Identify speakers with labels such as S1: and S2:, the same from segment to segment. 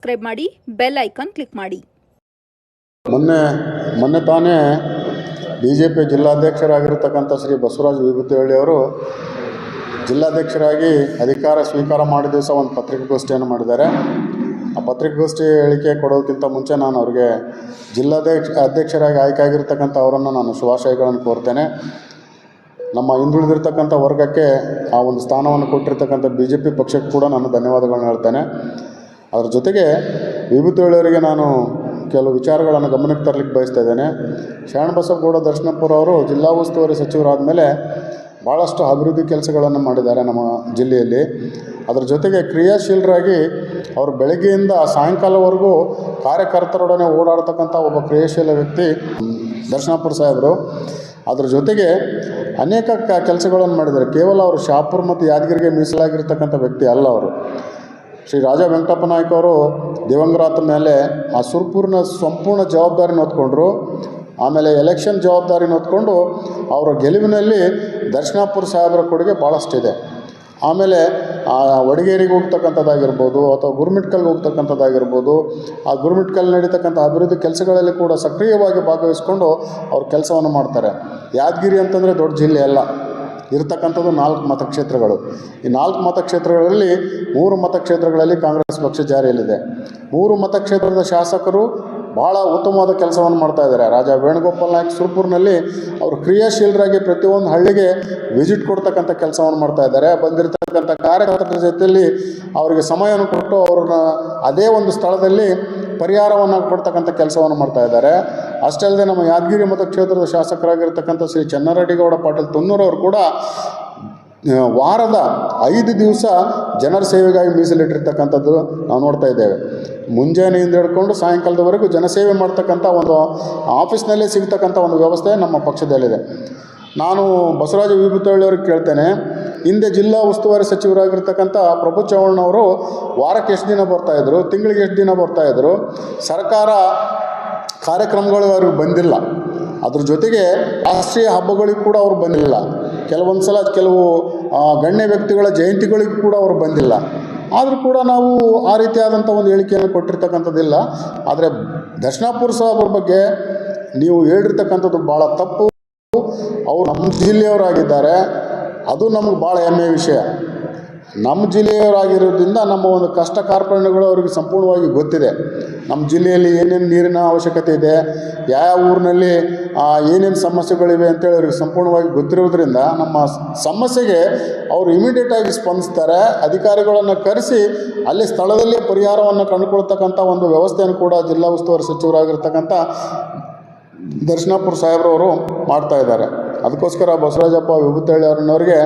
S1: Subscribe ಮಾಡಿ, bell icon click ಮಾಡಿ.
S2: ಮೊನ್ನೆ ಮೊನ್ನೆ ತಾನೇ ಬಿ ಜೆ ಪಿ ಜಿಲ್ಲಾಧ್ಯಕ್ಷರಾಗಿರ್ತಕ್ಕಂಥ ಶ್ರೀ ಬಸವರಾಜ ವಿಭೂತಿಹಳ್ಳಿ ಅವರು ಜಿಲ್ಲಾಧ್ಯಕ್ಷರಾಗಿ ಅಧಿಕಾರ ಸ್ವೀಕಾರ ಮಾಡಿದ ದಿವಸ ಒಂದು ಪತ್ರಿಕಾಗೋಷ್ಠಿಯನ್ನು ಮಾಡಿದ್ದಾರೆ. ಆ ಪತ್ರಿಕಾಗೋಷ್ಠಿ ಹೇಳಿಕೆ ಕೊಡೋದಕ್ಕಿಂತ ಮುಂಚೆ ನಾನು ಅವ್ರಿಗೆ ಜಿಲ್ಲಾಧ್ಯಕ್ಷ, ಅಧ್ಯಕ್ಷರಾಗಿ ಆಯ್ಕೆ ಆಗಿರ್ತಕ್ಕಂಥ ಅವರನ್ನು ನಾನು ಶುಭಾಶಯಗಳನ್ನು ಕೋರ್ತೇನೆ. ನಮ್ಮ ಹಿಂದುಳಿದಿರ್ತಕ್ಕಂಥ ವರ್ಗಕ್ಕೆ ಆ ಒಂದು ಸ್ಥಾನವನ್ನು ಕೊಟ್ಟಿರ್ತಕ್ಕಂಥ ಬಿ ಜೆ ಪಿ ಪಕ್ಷಕ್ಕೆ ಕೂಡ ನಾನು ಧನ್ಯವಾದಗಳನ್ನು ಹೇಳ್ತೇನೆ. ಅದರ ಜೊತೆಗೆ ವಿಭೂತಿಯವರಿಗೆ ನಾನು ಕೆಲವು ವಿಚಾರಗಳನ್ನು ಗಮನಕ್ಕೆ ತರಲಿಕ್ಕೆ ಬಯಸ್ತಾ ಇದ್ದೇನೆ. ಶರಣಬಸವಗೌಡ ದರ್ಶನಪುರ ಅವರು ಜಿಲ್ಲಾ ಉಸ್ತುವಾರಿ ಸಚಿವರಾದ ಮೇಲೆ ಭಾಳಷ್ಟು ಅಭಿವೃದ್ಧಿ ಕೆಲಸಗಳನ್ನು ಮಾಡಿದ್ದಾರೆ ನಮ್ಮ ಜಿಲ್ಲೆಯಲ್ಲಿ. ಅದರ ಜೊತೆಗೆ ಕ್ರಿಯಾಶೀಲರಾಗಿ ಅವರು ಬೆಳಗ್ಗೆಯಿಂದ ಸಾಯಂಕಾಲವರೆಗೂ ಕಾರ್ಯಕರ್ತರೊಡನೆ ಓಡಾಡ್ತಕ್ಕಂಥ ಒಬ್ಬ ಕ್ರಿಯಾಶೀಲ ವ್ಯಕ್ತಿ ದರ್ಶನಪುರ ಸಾಹೇಬರು. ಅದರ ಜೊತೆಗೆ ಅನೇಕ ಕೆಲಸಗಳನ್ನು ಮಾಡಿದ್ದಾರೆ. ಕೇವಲ ಅವರು ಶಾಪುರ್ ಮತ್ತು ಯಾದಗಿರಿಗೆ ಮೀಸಲಾಗಿರ್ತಕ್ಕಂಥ ವ್ಯಕ್ತಿ ಅಲ್ಲ ಅವರು. ಶ್ರೀ ರಾಜ ವೆಂಕಟಪ್ಪ ನಾಯ್ಕ ಅವರು ದಿವಂಗರಾತ ಮೇಲೆ ಆ ಸುರ್ಪುರ್ನ ಸಂಪೂರ್ಣ ಜವಾಬ್ದಾರಿನ ಹೊತ್ಕೊಂಡ್ರು ಆಮೇಲೆ ಎಲೆಕ್ಷನ್ ಜವಾಬ್ದಾರಿನ ಹೊತ್ಕೊಂಡು ಅವರ ಗೆಲುವಿನಲ್ಲಿ ದರ್ಶನಾಪುರ ಸಾಹೇಬರ ಕೊಡುಗೆ ಭಾಳಷ್ಟಿದೆ ಆಮೇಲೆ ಆ ವಡಗೇರಿಗೆ ಹೋಗ್ತಕ್ಕಂಥದ್ದಾಗಿರ್ಬೋದು ಅಥವಾ ಗುರುಮಿಟ್ಕಲ್ಗೆ ಹೋಗ್ತಕ್ಕಂಥದ್ದಾಗಿರ್ಬೋದು, ಆ ಗುರುಮಿಟ್ಕಲ್ ನಡೀತಕ್ಕಂಥ ಅಭಿವೃದ್ಧಿ ಕೆಲಸಗಳಲ್ಲಿ ಕೂಡ ಸಕ್ರಿಯವಾಗಿ ಭಾಗವಹಿಸ್ಕೊಂಡು ಅವ್ರ ಕೆಲಸವನ್ನು ಮಾಡ್ತಾರೆ. ಯಾದಗಿರಿ ಅಂತಂದರೆ ದೊಡ್ಡ ಜಿಲ್ಲೆ ಅಲ್ಲ. ಇರತಕ್ಕಂಥದ್ದು ನಾಲ್ಕು ಮತಕ್ಷೇತ್ರಗಳು. ಈ ನಾಲ್ಕು ಮತಕ್ಷೇತ್ರಗಳಲ್ಲಿ ಮೂರು ಮತಕ್ಷೇತ್ರಗಳಲ್ಲಿ ಕಾಂಗ್ರೆಸ್ ಪಕ್ಷ ಜಾರಿಯಲ್ಲಿದೆ. ಮೂರು ಮತಕ್ಷೇತ್ರದ ಶಾಸಕರು ಭಾಳ ಉತ್ತಮವಾದ ಕೆಲಸವನ್ನು ಮಾಡ್ತಾ ಇದ್ದಾರೆ. ರಾಜ ವೇಣುಗೋಪಾಲ್ ನಾಯ್ಕ ಸುರ್ಪುರ್ನಲ್ಲಿ ಅವರು ಕ್ರಿಯಾಶೀಲರಾಗಿ ಪ್ರತಿಯೊಂದು ಹಳ್ಳಿಗೆ ವಿಸಿಟ್ ಕೊಡ್ತಕ್ಕಂಥ ಕೆಲಸವನ್ನು ಮಾಡ್ತಾ ಇದ್ದಾರೆ. ಬಂದಿರತಕ್ಕಂಥ ಕಾರ್ಯಕರ್ತರ ಜೊತೆಯಲ್ಲಿ ಅವರಿಗೆ ಸಮಯವನ್ನು ಕೊಟ್ಟು ಅವ್ರನ್ನ ಅದೇ ಒಂದು ಸ್ಥಳದಲ್ಲಿ ಪರಿಹಾರವನ್ನು ಕೊಡ್ತಕ್ಕಂಥ ಕೆಲಸವನ್ನು ಮಾಡ್ತಾ ಇದ್ದಾರೆ. ಅಷ್ಟೇ ಅಲ್ಲದೆ ನಮ್ಮ ಯಾದಗಿರಿ ಮತಕ್ಷೇತ್ರದ ಶಾಸಕರಾಗಿರ್ತಕ್ಕಂಥ ಶ್ರೀ ಚನ್ನರೆಡ್ಡಿಗೌಡ ಪಾಟೀಲ್ ತುನ್ನೂರವರು ಕೂಡ ವಾರದ ಐದು ದಿವಸ ಜನರ ಸೇವೆಗಾಗಿ ಮೀಸಲಿಟ್ಟಿರ್ತಕ್ಕಂಥದ್ದು ನಾವು ನೋಡ್ತಾ ಇದ್ದೇವೆ. ಮುಂಜಾನೆಯಿಂದ ಹಿಡ್ಕೊಂಡು ಸಾಯಂಕಾಲದವರೆಗೂ ಜನಸೇವೆ ಮಾಡ್ತಕ್ಕಂಥ ಒಂದು ಆಫೀಸ್ನಲ್ಲೇ ಸಿಗ್ತಕ್ಕಂಥ ಒಂದು ವ್ಯವಸ್ಥೆ ನಮ್ಮ ಪಕ್ಷದಲ್ಲಿದೆ. ನಾನು ಬಸವರಾಜ ವಿಭೂತಳ್ಳಿಯವ್ರಿಗೆ ಕೇಳ್ತೇನೆ. ಹಿಂದೆ ಜಿಲ್ಲಾ ಉಸ್ತುವಾರಿ ಸಚಿವರಾಗಿರ್ತಕ್ಕಂಥ ಪ್ರಭು ಚವ್ಹಾಣ್ ಅವರು ವಾರಕ್ಕೆ ಎಷ್ಟು ದಿನ ಬರ್ತಾಯಿದ್ರು ತಿಂಗಳಿಗೆ ಎಷ್ಟು ದಿನ ಬರ್ತಾಯಿದ್ರು ಸರ್ಕಾರ ಕಾರ್ಯಕ್ರಮಗಳು ಅವ್ರಿಗೆ ಬಂದಿಲ್ಲ. ಅದ್ರ ಜೊತೆಗೆ ರಾಷ್ಟ್ರೀಯ ಹಬ್ಬಗಳಿಗೆ ಕೂಡ ಅವರು ಬಂದಿಲ್ಲ. ಕೆಲವೊಂದು ಸಲ ಕೆಲವು ಗಣ್ಯ ವ್ಯಕ್ತಿಗಳ ಜಯಂತಿಗಳಿಗೂ ಕೂಡ ಅವರು ಬಂದಿಲ್ಲ. ಆದರೂ ಕೂಡ ನಾವು ಆ ರೀತಿಯಾದಂಥ ಒಂದು ಹೇಳಿಕೆಯನ್ನು ಕೊಟ್ಟಿರ್ತಕ್ಕಂಥದ್ದಿಲ್ಲ. ಆದರೆ ದರ್ಶನಾಪುರ ಸಾಹೇಬ್ರ ಬಗ್ಗೆ ನೀವು ಹೇಳಿರ್ತಕ್ಕಂಥದ್ದು ಭಾಳ ತಪ್ಪು. ಅವರು ನಮ್ಮ ಜಿಲ್ಲೆಯವರಾಗಿದ್ದಾರೆ. ಅದು ನಮಗೆ ಭಾಳ ಹೆಮ್ಮೆಯ ವಿಷಯ. ನಮ್ಮ ಜಿಲ್ಲೆಯವರಾಗಿರೋದ್ರಿಂದ ನಮ್ಮ ಒಂದು ಕಷ್ಟ ಕಾರ್ಪಣ್ಯಗಳು ಅವರಿಗೆ ಸಂಪೂರ್ಣವಾಗಿ ಗೊತ್ತಿದೆ. ನಮ್ಮ ಜಿಲ್ಲೆಯಲ್ಲಿ ಏನೇನು ನೀರಿನ ಅವಶ್ಯಕತೆ ಇದೆ, ಯಾವ ಊರಿನಲ್ಲಿ ಏನೇನು ಸಮಸ್ಯೆಗಳಿವೆ ಅಂತೇಳಿ ಅವ್ರಿಗೆ ಸಂಪೂರ್ಣವಾಗಿ ಗೊತ್ತಿರೋದ್ರಿಂದ ನಮ್ಮ ಸಮಸ್ಯೆಗೆ ಅವರು ಇಮಿಡಿಯೇಟಾಗಿ ಸ್ಪಂದಿಸ್ತಾರೆ. ಅಧಿಕಾರಿಗಳನ್ನು ಕರೆಸಿ ಅಲ್ಲಿ ಸ್ಥಳದಲ್ಲೇ ಪರಿಹಾರವನ್ನು ಕಂಡುಕೊಳ್ತಕ್ಕಂಥ ಒಂದು ವ್ಯವಸ್ಥೆಯನ್ನು ಕೂಡ ಜಿಲ್ಲಾ ಉಸ್ತುವಾರಿ ಸಚಿವರಾಗಿರ್ತಕ್ಕಂಥ ದರ್ಶನಾಪುರ ಸಾಹೇಬ್ರವರು ಮಾಡ್ತಾ ಇದ್ದಾರೆ. ಅದಕ್ಕೋಸ್ಕರ ಬಸವರಾಜಪ್ಪ ವಿಭೂತಳ್ಳಿ ಅವ್ರನ್ನವ್ರಿಗೆ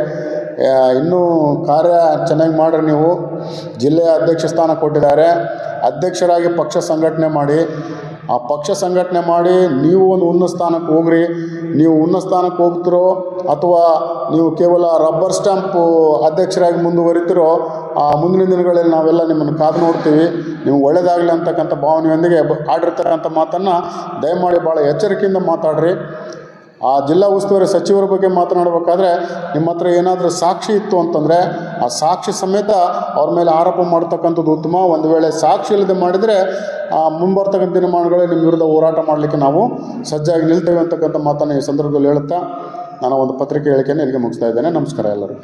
S2: ಇನ್ನೂ ಕಾರ್ಯ ಚೆನ್ನಾಗಿ ಮಾಡ್ರಿ ನೀವು. ಜಿಲ್ಲೆಯ ಅಧ್ಯಕ್ಷ ಸ್ಥಾನ ಕೊಟ್ಟಿದ್ದಾರೆ. ಅಧ್ಯಕ್ಷರಾಗಿ ಪಕ್ಷ ಸಂಘಟನೆ ಮಾಡಿ. ಆ ಪಕ್ಷ ಸಂಘಟನೆ ಮಾಡಿ, ನೀವು ಒಂದು ಉನ್ನತ ಸ್ಥಾನಕ್ಕೆ ಹೋಗ್ರಿ. ನೀವು ಉನ್ನತ ಸ್ಥಾನಕ್ಕೆ ಹೋಗ್ತಿರೋ ಅಥವಾ ನೀವು ಕೇವಲ ರಬ್ಬರ್ ಸ್ಟ್ಯಾಂಪು ಅಧ್ಯಕ್ಷರಾಗಿ ಮುಂದುವರಿತಿರೋ ಮುಂದಿನ ದಿನಗಳಲ್ಲಿ ನಾವೆಲ್ಲ ನಿಮ್ಮನ್ನು ಕಾದು ನೋಡ್ತೀವಿ. ನೀವು ಒಳ್ಳೇದಾಗಲಿ ಅಂತಕ್ಕಂಥ ಭಾವನೆಯೊಂದಿಗೆ ಆಡಿರ್ತಕ್ಕಂಥ ಮಾತನ್ನು ದಯಮಾಡಿ ಭಾಳ ಎಚ್ಚರಿಕೆಯಿಂದ ಮಾತಾಡ್ರಿ. ಆ ಜಿಲ್ಲಾ ಉಸ್ತುವಾರಿ ಸಚಿವರ ಬಗ್ಗೆ ಮಾತನಾಡಬೇಕಾದ್ರೆ ನಿಮ್ಮ ಹತ್ರ ಏನಾದರೂ ಸಾಕ್ಷಿ ಇತ್ತು ಅಂತಂದರೆ ಆ ಸಾಕ್ಷಿ ಸಮೇತ ಅವ್ರ ಮೇಲೆ ಆರೋಪ ಮಾಡ್ತಕ್ಕಂಥದ್ದು ಉತ್ತಮ. ಒಂದು ವೇಳೆ ಸಾಕ್ಷಿ ಇಲ್ಲದೆ ಮಾಡಿದರೆ ಆ ಮುಂಬರ್ತಕ್ಕಂಥ ದಿನಮಾನಗಳಲ್ಲಿ ನಿಮ್ಮ ವಿರುದ್ಧ ಹೋರಾಟ ಮಾಡಲಿಕ್ಕೆ ನಾವು ಸಜ್ಜಾಗಿ ನಿಲ್ತೇವೆ ಅಂತಕ್ಕಂಥ ಮಾತನ್ನು ಈ ಸಂದರ್ಭದಲ್ಲಿ ಹೇಳುತ್ತಾ ನಾನು ಒಂದು ಪತ್ರಿಕೆ ಹೇಳಿಕೆಯನ್ನು ಇಲ್ಲಿಗೆ ಮುಗಿಸ್ತಾ ಇದ್ದೇನೆ. ನಮಸ್ಕಾರ ಎಲ್ಲರಿಗೂ.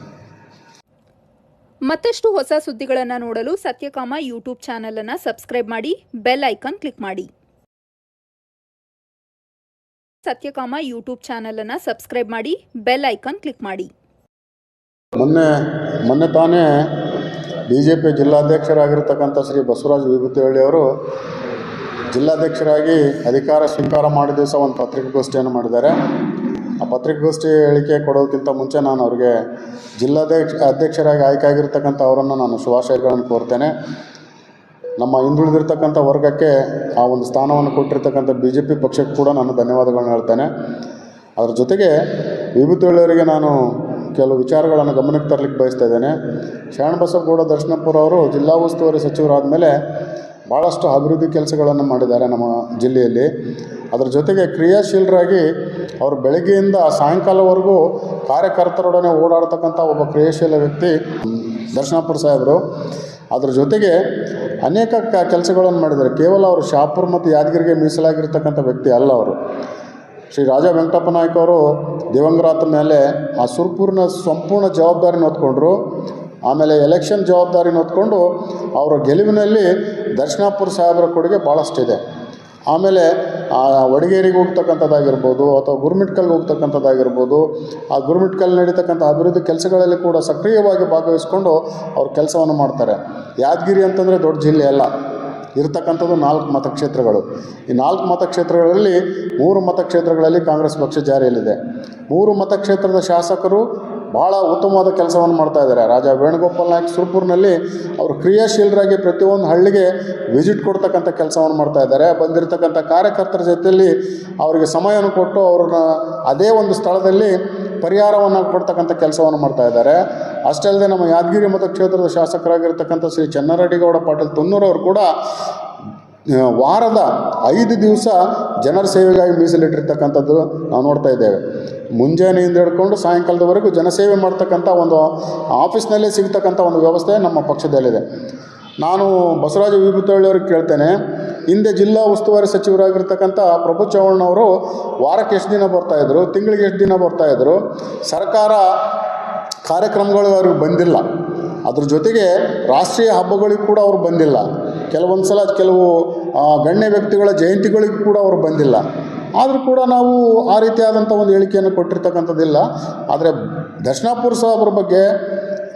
S1: ಮತ್ತಷ್ಟು ಹೊಸ ಸುದ್ದಿಗಳನ್ನು ನೋಡಲು ಸತ್ಯಕಾಮ ಯೂಟ್ಯೂಬ್ ಅನ್ನು ಸಬ್ಸ್ಕ್ರೈಬ್ ಮಾಡಿ, ಬೆಲ್ ಐಕಾನ್ ಕ್ಲಿಕ್ ಮಾಡಿ. ಸತ್ಯಕಾಮ ಯೂಟ್ಯೂಬ್ ಅನ್ನು ಸಬ್ಸ್ಕ್ರೈಬ್ ಮಾಡಿ, ಬೆಲ್ ಐಕಾನ್ ಕ್ಲಿಕ್ ಮಾಡಿ.
S2: ಮೊನ್ನೆ ಮೊನ್ನೆ ತಾನೇ ಬಿ ಜೆ ಪಿ ಜಿಲ್ಲಾಧ್ಯಕ್ಷರಾಗಿರ್ತಕ್ಕಂಥ ಶ್ರೀ ಬಸವರಾಜ ವಿಭೂತಿಹಳ್ಳಿ ಅವರು ಜಿಲ್ಲಾಧ್ಯಕ್ಷರಾಗಿ ಅಧಿಕಾರ ಸ್ವೀಕಾರ ಮಾಡಿದ ದಿವಸ ಒಂದು ಪತ್ರಿಕಾಗೋಷ್ಠಿಯನ್ನು ಮಾಡಿದ್ದಾರೆ. ಆ ಪತ್ರಿಕಾಗೋಷ್ಠಿ ಹೇಳಿಕೆ ಕೊಡೋದಕ್ಕಿಂತ ಮುಂಚೆ ನಾನು ಅವ್ರಿಗೆ ಜಿಲ್ಲಾಧ್ಯಕ್ಷ, ಅಧ್ಯಕ್ಷರಾಗಿ ಆಯ್ಕೆ ಆಗಿರ್ತಕ್ಕಂಥ ಅವರನ್ನು ನಾನು ಶುಭಾಶಯಗಳನ್ನು ಕೋರ್ತೇನೆ. ನಮ್ಮ ಹಿಂದುಳಿದಿರ್ತಕ್ಕಂಥ ವರ್ಗಕ್ಕೆ ಆ ಒಂದು ಸ್ಥಾನವನ್ನು ಕೊಟ್ಟಿರ್ತಕ್ಕಂಥ ಬಿ ಜೆ ಪಿ ಪಕ್ಷಕ್ಕೆ ಕೂಡ ನಾನು ಧನ್ಯವಾದಗಳನ್ನ ಹೇಳ್ತೇನೆ. ಅದರ ಜೊತೆಗೆ ವಿಭೂತಿಯವರಿಗೆ ನಾನು ಕೆಲವು ವಿಚಾರಗಳನ್ನು ಗಮನಕ್ಕೆ ತರಲಿಕ್ಕೆ ಬಯಸ್ತಾ ಇದ್ದೇನೆ. ಶರಣಬಸವಗೌಡ ದರ್ಶನಪುರ ಅವರು ಜಿಲ್ಲಾ ಉಸ್ತುವಾರಿ ಸಚಿವರಾದ ಮೇಲೆ ಭಾಳಷ್ಟು ಅಭಿವೃದ್ಧಿ ಕೆಲಸಗಳನ್ನು ಮಾಡಿದ್ದಾರೆ ನಮ್ಮ ಜಿಲ್ಲೆಯಲ್ಲಿ. ಅದರ ಜೊತೆಗೆ ಕ್ರಿಯಾಶೀಲರಾಗಿ ಅವರು ಬೆಳಗ್ಗೆಯಿಂದ ಸಾಯಂಕಾಲವರೆಗೂ ಕಾರ್ಯಕರ್ತರೊಡನೆ ಓಡಾಡ್ತಕ್ಕಂಥ ಒಬ್ಬ ಕ್ರಿಯಾಶೀಲ ವ್ಯಕ್ತಿ ದರ್ಶನಾಪುರ ಸಾಹೇಬರು. ಅದ್ರ ಜೊತೆಗೆ ಅನೇಕ ಕ ಕೆಲಸಗಳನ್ನು ಮಾಡಿದ್ದಾರೆ. ಕೇವಲ ಅವರು ಶಾಪುರ್ ಮತ್ತು ಯಾದಗಿರಿಗೆ ಮೀಸಲಾಗಿರ್ತಕ್ಕಂಥ ವ್ಯಕ್ತಿ ಅಲ್ಲ ಅವರು. ಶ್ರೀ ರಾಜ ವೆಂಕಟಪ್ಪ ನಾಯ್ಕ ಅವರು ದಿವಂಗರಾತ ಮೇಲೆ ಆ ಸುರ್ಪೂರ್ಣ, ಸಂಪೂರ್ಣ ಜವಾಬ್ದಾರಿನ ಹೊತ್ಕೊಂಡ್ರು. ಆಮೇಲೆ ಎಲೆಕ್ಷನ್ ಜವಾಬ್ದಾರಿನ ಹೊತ್ಕೊಂಡು ಅವರ ಗೆಲುವಿನಲ್ಲಿ ದರ್ಶನಾಪುರ ಸಾಹೇಬರ ಕೊಡುಗೆ ಭಾಳಷ್ಟಿದೆ ಆಮೇಲೆ, ಆ, ವಡಗೇರಿಗೆ ಹೋಗ್ತಕ್ಕಂಥದ್ದಾಗಿರ್ಬೋದು ಅಥವಾ ಗುರುಮಿಟ್ಕಲ್ಗೆ ಹೋಗ್ತಕ್ಕಂಥದ್ದಾಗಿರ್ಬೋದು, ಆ ಗುರುಮಿಟ್ಕಲ್ ನಡೀತಕ್ಕಂಥ ಅಭಿವೃದ್ಧಿ ಕೆಲಸಗಳಲ್ಲಿ ಕೂಡ ಸಕ್ರಿಯವಾಗಿ ಭಾಗವಹಿಸ್ಕೊಂಡು ಅವ್ರು ಕೆಲಸವನ್ನು ಮಾಡ್ತಾರೆ. ಯಾದಗಿರಿ ಅಂತಂದರೆ ದೊಡ್ಡ ಜಿಲ್ಲೆ ಅಲ್ಲ. ಇರತಕ್ಕಂಥದ್ದು ನಾಲ್ಕು ಮತಕ್ಷೇತ್ರಗಳು. ಈ ನಾಲ್ಕು ಮತಕ್ಷೇತ್ರಗಳಲ್ಲಿ ಮೂರು ಮತಕ್ಷೇತ್ರಗಳಲ್ಲಿ ಕಾಂಗ್ರೆಸ್ ಪಕ್ಷ ಜಾರಿಯಲ್ಲಿದೆ. ಮೂರು ಮತಕ್ಷೇತ್ರದ ಶಾಸಕರು ಭಾಳ ಉತ್ತಮವಾದ ಕೆಲಸವನ್ನು ಮಾಡ್ತಾ ಇದ್ದಾರೆ. ರಾಜ ವೇಣುಗೋಪಾಲ್ ನಾಯಕ್ ಸುರ್ಪುರ್ನಲ್ಲಿ ಅವರು ಕ್ರಿಯಾಶೀಲರಾಗಿ ಪ್ರತಿಯೊಂದು ಹಳ್ಳಿಗೆ ವಿಸಿಟ್ ಕೊಡ್ತಕ್ಕಂಥ ಕೆಲಸವನ್ನು ಮಾಡ್ತಾ ಇದ್ದಾರೆ. ಬಂದಿರತಕ್ಕಂಥ ಕಾರ್ಯಕರ್ತರ ಜೊತೆಯಲ್ಲಿ ಅವರಿಗೆ ಸಮಯವನ್ನು ಕೊಟ್ಟು ಅವ್ರನ್ನ ಅದೇ ಒಂದು ಸ್ಥಳದಲ್ಲಿ ಪರಿಹಾರವನ್ನು ಕೊಡ್ತಕ್ಕಂಥ ಕೆಲಸವನ್ನು ಮಾಡ್ತಾ ಇದ್ದಾರೆ. ಅಷ್ಟೇ ಅಲ್ಲದೆ ನಮ್ಮ ಯಾದಗಿರಿ ಮತಕ್ಷೇತ್ರದ ಶಾಸಕರಾಗಿರ್ತಕ್ಕಂಥ ಶ್ರೀ ಚನ್ನರೆಡ್ಡಿಗೌಡ ಪಾಟೀಲ್ ತುನ್ನೂರವರು ಕೂಡ ವಾರದ ಐದು ದಿವಸ ಜನರ ಸೇವೆಗಾಗಿ ಮೀಸಲಿಟ್ಟಿರ್ತಕ್ಕಂಥದ್ದು ನಾವು ನೋಡ್ತಾ ಇದ್ದೇವೆ. ಮುಂಜಾನೆಯಿಂದ ಹಿಡ್ಕೊಂಡು ಸಾಯಂಕಾಲದವರೆಗೂ ಜನಸೇವೆ ಮಾಡ್ತಕ್ಕಂಥ ಒಂದು ಆಫೀಸ್ನಲ್ಲೇ ಸಿಗ್ತಕ್ಕಂಥ ಒಂದು ವ್ಯವಸ್ಥೆ ನಮ್ಮ ಪಕ್ಷದಲ್ಲಿದೆ. ನಾನು ಬಸವರಾಜ ವಿಭೂತಳ್ಳಿಯವ್ರಿಗೆ ಕೇಳ್ತೇನೆ, ಹಿಂದೆ ಜಿಲ್ಲಾ ಉಸ್ತುವಾರಿ ಸಚಿವರಾಗಿರ್ತಕ್ಕಂಥ ಪ್ರಭು ಚವ್ಹಾಣ್ ಅವರು ವಾರಕ್ಕೆ ಎಷ್ಟು ದಿನ ಬರ್ತಾಯಿದ್ರು ತಿಂಗಳಿಗೆ ಎಷ್ಟು ದಿನ ಬರ್ತಾಯಿದ್ರು ಸರ್ಕಾರ ಕಾರ್ಯಕ್ರಮಗಳು ಅವ್ರಿಗೆ ಬಂದಿಲ್ಲ. ಅದ್ರ ಜೊತೆಗೆ ರಾಷ್ಟ್ರೀಯ ಹಬ್ಬಗಳಿಗೆ ಕೂಡ ಅವ್ರು ಬಂದಿಲ್ಲ. ಕೆಲವೊಂದು ಸಲ ಕೆಲವು ಗಣ್ಯ ವ್ಯಕ್ತಿಗಳ ಜಯಂತಿಗಳಿಗೂ ಕೂಡ ಅವರು ಬಂದಿಲ್ಲ. ಆದರೂ ಕೂಡ ನಾವು ಆ ರೀತಿಯಾದಂಥ ಒಂದು ಹೇಳಿಕೆಯನ್ನು ಕೊಟ್ಟಿರ್ತಕ್ಕಂಥದ್ದಿಲ್ಲ. ಆದರೆ ದರ್ಶನಾಪುರ ಸಾಹೇಬ್ರ ಬಗ್ಗೆ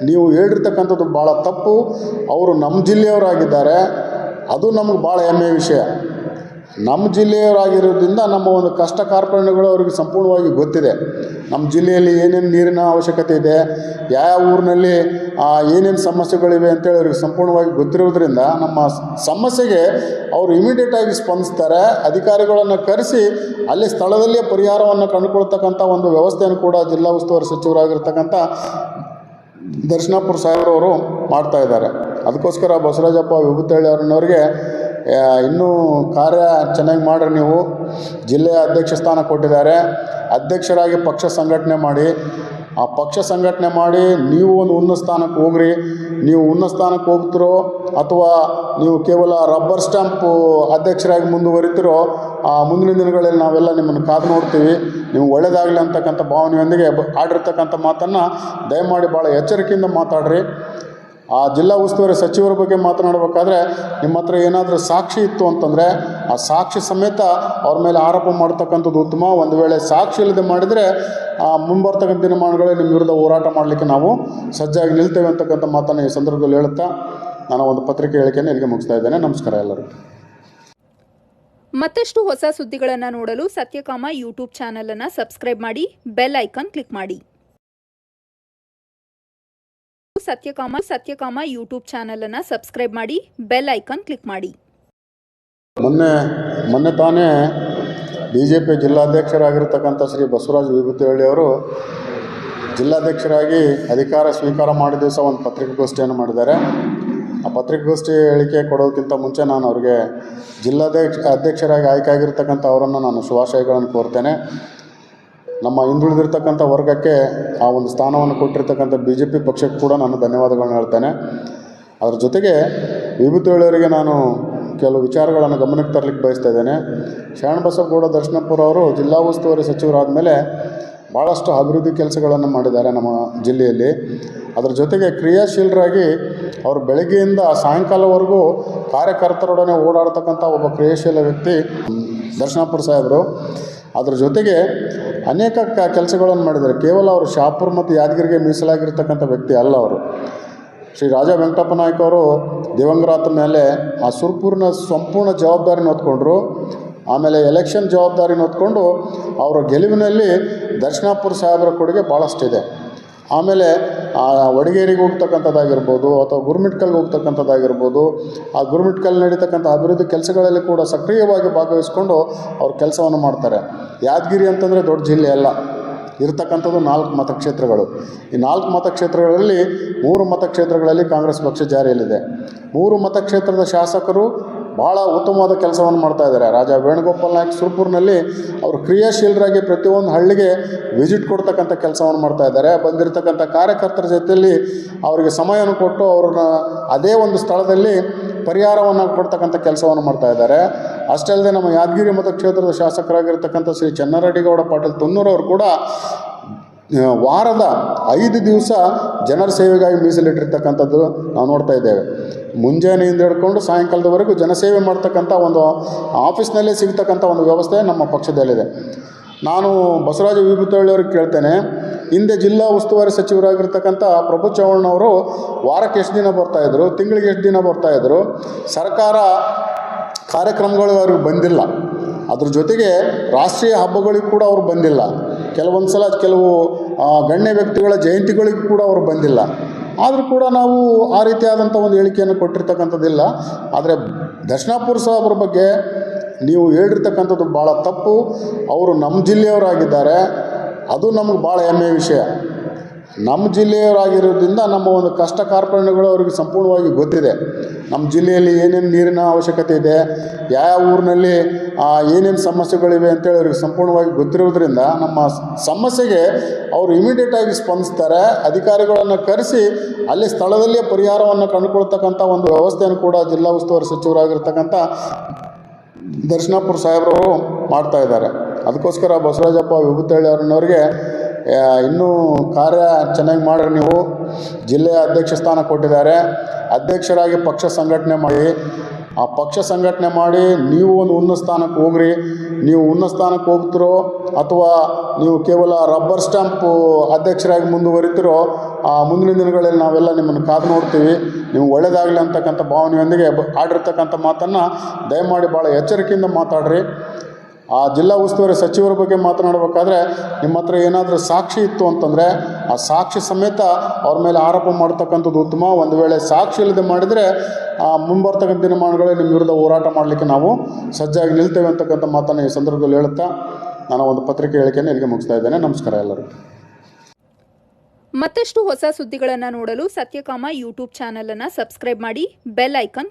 S2: ನೀವು ಹೇಳಿರ್ತಕ್ಕಂಥದ್ದು ಭಾಳ ತಪ್ಪು. ಅವರು ನಮ್ಮ ಜಿಲ್ಲೆಯವರಾಗಿದ್ದಾರೆ. ಅದು ನಮಗೆ ಭಾಳ ಹೆಮ್ಮೆಯ ವಿಷಯ. ನಮ್ಮ ಜಿಲ್ಲೆಯವರಾಗಿರೋದ್ರಿಂದ ನಮ್ಮ ಒಂದು ಕಷ್ಟ ಕಾರ್ಪಣ್ಯಗಳು ಅವರಿಗೆ ಸಂಪೂರ್ಣವಾಗಿ ಗೊತ್ತಿದೆ. ನಮ್ಮ ಜಿಲ್ಲೆಯಲ್ಲಿ ಏನೇನು ನೀರಿನ ಅವಶ್ಯಕತೆ ಇದೆ, ಯಾವ ಊರಿನಲ್ಲಿ ಏನೇನು ಸಮಸ್ಯೆಗಳಿವೆ ಅಂತೇಳಿ ಅವ್ರಿಗೆ ಸಂಪೂರ್ಣವಾಗಿ ಗೊತ್ತಿರೋದ್ರಿಂದ ನಮ್ಮ ಸಮಸ್ಯೆಗೆ ಅವರು ಇಮಿಡಿಯೇಟಾಗಿ ಸ್ಪಂದಿಸ್ತಾರೆ. ಅಧಿಕಾರಿಗಳನ್ನು ಕರೆಸಿ ಅಲ್ಲಿ ಸ್ಥಳದಲ್ಲೇ ಪರಿಹಾರವನ್ನು ಕಂಡುಕೊಳ್ತಕ್ಕಂಥ ಒಂದು ವ್ಯವಸ್ಥೆಯನ್ನು ಕೂಡ ಜಿಲ್ಲಾ ಉಸ್ತುವಾರಿ ಸಚಿವರಾಗಿರ್ತಕ್ಕಂಥ ದರ್ಶನಾಪುರ ಸಾಹೇಬ್ರವರು ಮಾಡ್ತಾ ಇದ್ದಾರೆ. ಅದಕ್ಕೋಸ್ಕರ ಬಸವರಾಜಪ್ಪ ವಿಭೂತಳ್ಳಿ ಅವ್ರನ್ನವ್ರಿಗೆ ಇನ್ನೂ ಕಾರ್ಯ ಚೆನ್ನಾಗಿ ಮಾಡ್ರಿ ನೀವು. ಜಿಲ್ಲೆಯ ಅಧ್ಯಕ್ಷ ಸ್ಥಾನ ಕೊಟ್ಟಿದ್ದಾರೆ. ಅಧ್ಯಕ್ಷರಾಗಿ ಪಕ್ಷ ಸಂಘಟನೆ ಮಾಡಿ. ಆ ಪಕ್ಷ ಸಂಘಟನೆ ಮಾಡಿ, ನೀವು ಒಂದು ಉನ್ನತ ಸ್ಥಾನಕ್ಕೆ ಹೋಗ್ರಿ. ನೀವು ಉನ್ನತ ಸ್ಥಾನಕ್ಕೆ ಹೋಗ್ತಿರೋ ಅಥವಾ ನೀವು ಕೇವಲ ರಬ್ಬರ್ ಸ್ಟ್ಯಾಂಪು ಅಧ್ಯಕ್ಷರಾಗಿ ಮುಂದುವರಿತಿರೋ, ಆ ಮುಂದಿನ ದಿನಗಳಲ್ಲಿ ನಾವೆಲ್ಲ ನಿಮ್ಮನ್ನು ಕಾದು ನೋಡ್ತೀವಿ. ನೀವು ಒಳ್ಳೆಯದಾಗಲಿ ಅಂತಕ್ಕಂಥ ಭಾವನೆಯೊಂದಿಗೆ ಆಡಿರ್ತಕ್ಕಂಥ ಮಾತನ್ನು ದಯಮಾಡಿ ಭಾಳ ಎಚ್ಚರಿಕೆಯಿಂದ ಮಾತಾಡ್ರಿ. ಆ ಜಿಲ್ಲಾ ಉಸ್ತುವಾರಿ ಸಚಿವರ ಬಗ್ಗೆ ಮಾತನಾಡಬೇಕಾದ್ರೆ ನಿಮ್ಮ ಹತ್ರ ಏನಾದರೂ ಸಾಕ್ಷಿ ಇತ್ತು ಅಂತಂದರೆ ಆ ಸಾಕ್ಷಿ ಸಮೇತ ಅವ್ರ ಮೇಲೆ ಆರೋಪ ಮಾಡ್ತಕ್ಕಂಥದ್ದು ಉತ್ತಮ. ಒಂದು ವೇಳೆ ಸಾಕ್ಷಿ ಇಲ್ಲದೆ ಮಾಡಿದರೆ ಆ ಮುಂಬರ್ತಕ್ಕಂಥ ದಿನಮಾನಗಳಲ್ಲಿ ನಿಮ್ಮ ವಿರುದ್ಧ ಹೋರಾಟ ಮಾಡಲಿಕ್ಕೆ ನಾವು ಸಜ್ಜಾಗಿ ನಿಲ್ತೇವೆ ಅಂತಕ್ಕಂಥ ಮಾತನ್ನು ಈ ಸಂದರ್ಭದಲ್ಲಿ ಹೇಳುತ್ತಾ ನಾನು ಒಂದು ಪತ್ರಿಕೆ ಹೇಳಿಕೆಯನ್ನು ಇಲ್ಲಿಗೆ ಮುಗಿಸ್ತಾ ಇದ್ದೇನೆ. ನಮಸ್ಕಾರ ಎಲ್ಲರೂ
S1: ಮತ್ತಷ್ಟು ಹೊಸ ಸುದ್ದಿಗಳನ್ನು ನೋಡಲು ಸತ್ಯಕಾಮ ಯೂಟ್ಯೂಬ್ ಚಾನಲನ್ನು ಸಬ್ಸ್ಕ್ರೈಬ್ ಮಾಡಿ, ಬೆಲ್ ಐಕಾನ್ ಕ್ಲಿಕ್ ಮಾಡಿ. ಸತ್ಯಕಾಮ ಸತ್ಯಕಾಮ ಯೂಟ್ಯೂಬ್ ಚಾನೆಲ್ ಅನ್ನು ಸಬ್ಸ್ಕ್ರೈಬ್ ಮಾಡಿ, ಬೆಲ್ ಐಕಾನ್ ಕ್ಲಿಕ್ ಮಾಡಿ.
S2: ಮೊನ್ನೆ ಮೊನ್ನೆ ತಾನೇ ಬಿ ಜೆ ಪಿ ಜಿಲ್ಲಾಧ್ಯಕ್ಷರಾಗಿರ್ತಕ್ಕಂಥ ಶ್ರೀ ಬಸವರಾಜ ವಿಭೂತಿಹಳ್ಳಿ ಅವರು ಜಿಲ್ಲಾಧ್ಯಕ್ಷರಾಗಿ ಅಧಿಕಾರ ಸ್ವೀಕಾರ ಮಾಡಿದ ದಿವಸ ಒಂದು ಪತ್ರಿಕಾಗೋಷ್ಠಿಯನ್ನು ಮಾಡಿದ್ದಾರೆ. ಆ ಪತ್ರಿಕಾಗೋಷ್ಠಿ ಹೇಳಿಕೆ ಕೊಡೋದಕ್ಕಿಂತ ಮುಂಚೆ ನಾನು ಅವರಿಗೆ ಜಿಲ್ಲಾಧ್ಯಕ್ಷ, ಅಧ್ಯಕ್ಷರಾಗಿ ಆಯ್ಕೆ ಆಗಿರ್ತಕ್ಕಂಥ ಅವರನ್ನು ನಾನು ಶುಭಾಶಯಗಳನ್ನು ಕೋರ್ತೇನೆ. ನಮ್ಮ ಹಿಂದುಳಿದಿರ್ತಕ್ಕಂಥ ವರ್ಗಕ್ಕೆ ಆ ಒಂದು ಸ್ಥಾನವನ್ನು ಕೊಟ್ಟಿರ್ತಕ್ಕಂಥ ಬಿ ಜೆ ಪಿ ಪಕ್ಷಕ್ಕೆ ಕೂಡ ನಾನು ಧನ್ಯವಾದಗಳನ್ನ ಹೇಳ್ತೇನೆ. ಅದರ ಜೊತೆಗೆ ವಿಭೂತಿಯವರಿಗೆ ನಾನು ಕೆಲವು ವಿಚಾರಗಳನ್ನು ಗಮನಕ್ಕೆ ತರಲಿಕ್ಕೆ ಬಯಸ್ತಾ ಇದ್ದೇನೆ. ಶರಣಬಸವಗೌಡ ದರ್ಶನಪುರ ಅವರು ಜಿಲ್ಲಾ ಉಸ್ತುವಾರಿ ಸಚಿವರಾದ ಮೇಲೆ ಭಾಳಷ್ಟು ಅಭಿವೃದ್ಧಿ ಕೆಲಸಗಳನ್ನು ಮಾಡಿದ್ದಾರೆ ನಮ್ಮ ಜಿಲ್ಲೆಯಲ್ಲಿ. ಅದರ ಜೊತೆಗೆ ಕ್ರಿಯಾಶೀಲರಾಗಿ ಅವರು ಬೆಳಗ್ಗೆಯಿಂದ ಸಾಯಂಕಾಲವರೆಗೂ ಕಾರ್ಯಕರ್ತರೊಡನೆ ಓಡಾಡ್ತಕ್ಕಂಥ ಒಬ್ಬ ಕ್ರಿಯಾಶೀಲ ವ್ಯಕ್ತಿ ದರ್ಶನಪುರ ಸಾಹೇಬರು. ಅದ್ರ ಜೊತೆಗೆ ಅನೇಕ ಕ ಕೆಲಸಗಳನ್ನು ಮಾಡಿದ್ದಾರೆ. ಕೇವಲ ಅವರು ಶಾಪುರ್ ಮತ್ತು ಯಾದಗಿರಿಗೆ ಮೀಸಲಾಗಿರ್ತಕ್ಕಂಥ ವ್ಯಕ್ತಿ ಅಲ್ಲ ಅವರು. ಶ್ರೀ ರಾಜ ವೆಂಕಟಪ್ಪ ನಾಯ್ಕ ಅವರು ದಿವಂಗರಾತ ಮೇಲೆ ಆ ಸುರ್ಪೂರ್ನ ಸಂಪೂರ್ಣ ಜವಾಬ್ದಾರಿನ ಹೊತ್ಕೊಂಡ್ರು ಆಮೇಲೆ ಎಲೆಕ್ಷನ್ ಜವಾಬ್ದಾರಿನ ಹೊತ್ಕೊಂಡು ಅವರ ಗೆಲುವಿನಲ್ಲಿ ದರ್ಶನಾಪುರ ಸಾಹೇಬರ ಕೊಡುಗೆ ಭಾಳಷ್ಟಿದೆ ಆಮೇಲೆ ಆ ವಡಗೇರಿಗೆ ಹೋಗ್ತಕ್ಕಂಥದ್ದಾಗಿರ್ಬೋದು ಅಥವಾ ಗುರುಮಿಟ್ಕಲ್ಗೆ ಹೋಗ್ತಕ್ಕಂಥದ್ದಾಗಿರ್ಬೋದು, ಆ ಗುರುಮಿಟ್ಕಲ್ ನಡೀತಕ್ಕಂಥ ಅಭಿವೃದ್ಧಿ ಕೆಲಸಗಳಲ್ಲಿ ಕೂಡ ಸಕ್ರಿಯವಾಗಿ ಭಾಗವಹಿಸ್ಕೊಂಡು ಅವ್ರು ಕೆಲಸವನ್ನು ಮಾಡ್ತಾರೆ. ಯಾದಗಿರಿ ಅಂತಂದರೆ ದೊಡ್ಡ ಜಿಲ್ಲೆ ಅಲ್ಲ. ಇರತಕ್ಕಂಥದ್ದು ನಾಲ್ಕು ಮತಕ್ಷೇತ್ರಗಳು. ಈ ನಾಲ್ಕು ಮತಕ್ಷೇತ್ರಗಳಲ್ಲಿ ಮೂರು ಮತಕ್ಷೇತ್ರಗಳಲ್ಲಿ ಕಾಂಗ್ರೆಸ್ ಪಕ್ಷ ಜಾರಿಯಲ್ಲಿದೆ. ಮೂರು ಮತಕ್ಷೇತ್ರದ ಶಾಸಕರು ಭಾಳ ಉತ್ತಮವಾದ ಕೆಲಸವನ್ನು ಮಾಡ್ತಾ ಇದ್ದಾರೆ. ರಾಜ ವೇಣುಗೋಪಾಲ್ ನಾಯಕ್ ಸುರ್ಪುರ್ನಲ್ಲಿ ಅವರು ಕ್ರಿಯಾಶೀಲರಾಗಿ ಪ್ರತಿಯೊಂದು ಹಳ್ಳಿಗೆ ವಿಸಿಟ್ ಕೊಡ್ತಕ್ಕಂಥ ಕೆಲಸವನ್ನು ಮಾಡ್ತಾ ಇದ್ದಾರೆ. ಬಂದಿರತಕ್ಕಂಥ ಕಾರ್ಯಕರ್ತರ ಜೊತೆಯಲ್ಲಿ ಅವರಿಗೆ ಸಮಯವನ್ನು ಕೊಟ್ಟು ಅವ್ರನ್ನ ಅದೇ ಒಂದು ಸ್ಥಳದಲ್ಲಿ ಪರಿಹಾರವನ್ನು ಕೊಡ್ತಕ್ಕಂಥ ಕೆಲಸವನ್ನು ಮಾಡ್ತಾ ಇದ್ದಾರೆ. ಅಷ್ಟೇ ಅಲ್ಲದೆ ನಮ್ಮ ಯಾದಗಿರಿ ಮತಕ್ಷೇತ್ರದ ಶಾಸಕರಾಗಿರ್ತಕ್ಕಂಥ ಶ್ರೀ ಚನ್ನರೆಡ್ಡಿಗೌಡ ಪಾಟೀಲ್ ಅವರು ಕೂಡ ವಾರದ ಐದು ದಿವಸ ಜನರ ಸೇವೆಗಾಗಿ ಮೀಸಲಿಟ್ಟಿರ್ತಕ್ಕಂಥದ್ದು ನಾವು ನೋಡ್ತಾ ಇದ್ದೇವೆ. ಮುಂಜಾನೆಯಿಂದ ಹಿಡ್ಕೊಂಡು ಸಾಯಂಕಾಲದವರೆಗೂ ಜನಸೇವೆ ಮಾಡ್ತಕ್ಕಂಥ ಒಂದು ಆಫೀಸ್ನಲ್ಲೇ ಸಿಗ್ತಕ್ಕಂಥ ಒಂದು ವ್ಯವಸ್ಥೆ ನಮ್ಮ ಪಕ್ಷದಲ್ಲಿದೆ. ನಾನು ಬಸವರಾಜ ವಿಭೂತಳ್ಳಿಯವ್ರಿಗೆ ಕೇಳ್ತೇನೆ, ಹಿಂದೆ ಜಿಲ್ಲಾ ಉಸ್ತುವಾರಿ ಸಚಿವರಾಗಿರ್ತಕ್ಕಂಥ ಪ್ರಭು ಚವ್ಹಾಣ್ ಅವರು ವಾರಕ್ಕೆ ಎಷ್ಟು ದಿನ ಬರ್ತಾಯಿದ್ರು ತಿಂಗಳಿಗೆ ಎಷ್ಟು ದಿನ ಬರ್ತಾಯಿದ್ರು ಸರ್ಕಾರ ಕಾರ್ಯಕ್ರಮಗಳು ಅವ್ರಿಗೆ ಬಂದಿಲ್ಲ. ಅದ್ರ ಜೊತೆಗೆ ರಾಷ್ಟ್ರೀಯ ಹಬ್ಬಗಳಿಗೆ ಕೂಡ ಅವರು ಬಂದಿಲ್ಲ. ಕೆಲವೊಂದು ಸಲ ಕೆಲವು ಗಣ್ಯ ವ್ಯಕ್ತಿಗಳ ಜಯಂತಿಗಳಿಗೂ ಕೂಡ ಅವರು ಬಂದಿಲ್ಲ. ಆದರೂ ಕೂಡ ನಾವು ಆ ರೀತಿಯಾದಂಥ ಒಂದು ಹೇಳಿಕೆಯನ್ನು ಕೊಟ್ಟಿರ್ತಕ್ಕಂಥದ್ದಿಲ್ಲ. ಆದರೆ ದರ್ಶನಾಪುರ ಸಾಹೇಬ್ರ ಬಗ್ಗೆ ನೀವು ಹೇಳಿರ್ತಕ್ಕಂಥದ್ದು ಭಾಳ ತಪ್ಪು. ಅವರು ನಮ್ಮ ಜಿಲ್ಲೆಯವರಾಗಿದ್ದಾರೆ. ಅದು ನಮಗೆ ಭಾಳ ಹೆಮ್ಮೆಯ ವಿಷಯ. ನಮ್ಮ ಜಿಲ್ಲೆಯವರಾಗಿರೋದ್ರಿಂದ ನಮ್ಮ ಒಂದು ಕಷ್ಟ ಕಾರ್ಪಣ್ಯಗಳು ಅವರಿಗೆ ಸಂಪೂರ್ಣವಾಗಿ ಗೊತ್ತಿದೆ. ನಮ್ಮ ಜಿಲ್ಲೆಯಲ್ಲಿ ಏನೇನು ನೀರಿನ ಅವಶ್ಯಕತೆ ಇದೆ, ಯಾವ ಊರಿನಲ್ಲಿ ಏನೇನು ಸಮಸ್ಯೆಗಳಿವೆ ಅಂತೇಳಿ ಅವ್ರಿಗೆ ಸಂಪೂರ್ಣವಾಗಿ ಗೊತ್ತಿರೋದ್ರಿಂದ ನಮ್ಮ ಸಮಸ್ಯೆಗೆ ಅವರು ಇಮಿಡಿಯೇಟಾಗಿ ಸ್ಪಂದಿಸ್ತಾರೆ. ಅಧಿಕಾರಿಗಳನ್ನು ಕರೆಸಿ ಅಲ್ಲಿ ಸ್ಥಳದಲ್ಲೇ ಪರಿಹಾರವನ್ನು ಕಂಡುಕೊಳ್ತಕ್ಕಂಥ ಒಂದು ವ್ಯವಸ್ಥೆಯನ್ನು ಕೂಡ ಜಿಲ್ಲಾ ಉಸ್ತುವಾರಿ ಸಚಿವರಾಗಿರ್ತಕ್ಕಂಥ ದರ್ಶನಾಪುರ ಸಾಹೇಬ್ರವರು ಮಾಡ್ತಾ ಇದ್ದಾರೆ. ಅದಕ್ಕೋಸ್ಕರ ಬಸವರಾಜಪ್ಪ ವಿಭೂತಳ್ಳಿ ಅವ್ರನ್ನವ್ರಿಗೆ ಇನ್ನೂ ಕಾರ್ಯ ಚೆನ್ನಾಗಿ ಮಾಡ್ರಿ ನೀವು. ಜಿಲ್ಲೆಯ ಅಧ್ಯಕ್ಷ ಸ್ಥಾನ ಕೊಟ್ಟಿದ್ದಾರೆ. ಅಧ್ಯಕ್ಷರಾಗಿ ಪಕ್ಷ ಸಂಘಟನೆ ಮಾಡಿ. ಆ ಪಕ್ಷ ಸಂಘಟನೆ ಮಾಡಿ, ನೀವು ಒಂದು ಉನ್ನತ ಸ್ಥಾನಕ್ಕೆ ಹೋಗ್ರಿ. ನೀವು ಉನ್ನತ ಸ್ಥಾನಕ್ಕೆ ಹೋಗ್ತಿರೋ ಅಥವಾ ನೀವು ಕೇವಲ ರಬ್ಬರ್ ಸ್ಟ್ಯಾಂಪು ಅಧ್ಯಕ್ಷರಾಗಿ ಮುಂದುವರಿತಿರೋ, ಆ ಮುಂದಿನ ದಿನಗಳಲ್ಲಿ ನಾವೆಲ್ಲ ನಿಮ್ಮನ್ನು ಕಾದು ನೋಡ್ತೀವಿ. ನೀವು ಒಳ್ಳೆಯದಾಗಲಿ ಅಂತಕ್ಕಂಥ ಭಾವನೆಯೊಂದಿಗೆ ಆಡಿರ್ತಕ್ಕಂಥ ಮಾತನ್ನು ದಯಮಾಡಿ ಭಾಳ ಎಚ್ಚರಿಕೆಯಿಂದ ಮಾತಾಡ್ರಿ. ಆ ಜಿಲ್ಲಾ ಉಸ್ತುವಾರಿ ಸಚಿವರ ಬಗ್ಗೆ ಮಾತನಾಡಬೇಕಾದ್ರೆ ನಿಮ್ಮ ಹತ್ರ ಏನಾದರೂ ಸಾಕ್ಷಿ ಇತ್ತು ಅಂತಂದರೆ ಆ ಸಾಕ್ಷಿ ಸಮೇತ ಅವ್ರ ಮೇಲೆ ಆರೋಪ ಮಾಡ್ತಕ್ಕಂಥದ್ದು ಉತ್ತಮ. ಒಂದು ವೇಳೆ ಸಾಕ್ಷಿ ಇಲ್ಲದೆ ಮಾಡಿದರೆ ಆ ಮುಂಬರ್ತಕ್ಕಂಥ ದಿನಮಾನಗಳಲ್ಲಿ ನಿಮ್ಮ ವಿರುದ್ಧ ಹೋರಾಟ ಮಾಡಲಿಕ್ಕೆ ನಾವು ಸಜ್ಜಾಗಿ ನಿಲ್ತೇವೆ ಅಂತಕ್ಕಂಥ ಮಾತನ್ನು ಈ ಸಂದರ್ಭದಲ್ಲಿ ಹೇಳುತ್ತಾ ನಾನು ಒಂದು ಪತ್ರಿಕೆ ಹೇಳಿಕೆಯನ್ನು ಇಲ್ಲಿಗೆ ಮುಗಿಸ್ತಾ ಇದ್ದೇನೆ. ನಮಸ್ಕಾರ ಎಲ್ಲರೂ
S1: ಮತ್ತಷ್ಟು ಹೊಸ ಸುದ್ದಿಗಳನ್ನು ನೋಡಲು ಸತ್ಯಕಾಮ ಯೂಟ್ಯೂಬ್ ಚಾನೆಲ್ ಅನ್ನು ಸಬ್ಸ್ಕ್ರೈಬ್ ಮಾಡಿ ಬೆಲ್ ಐಕಾನ್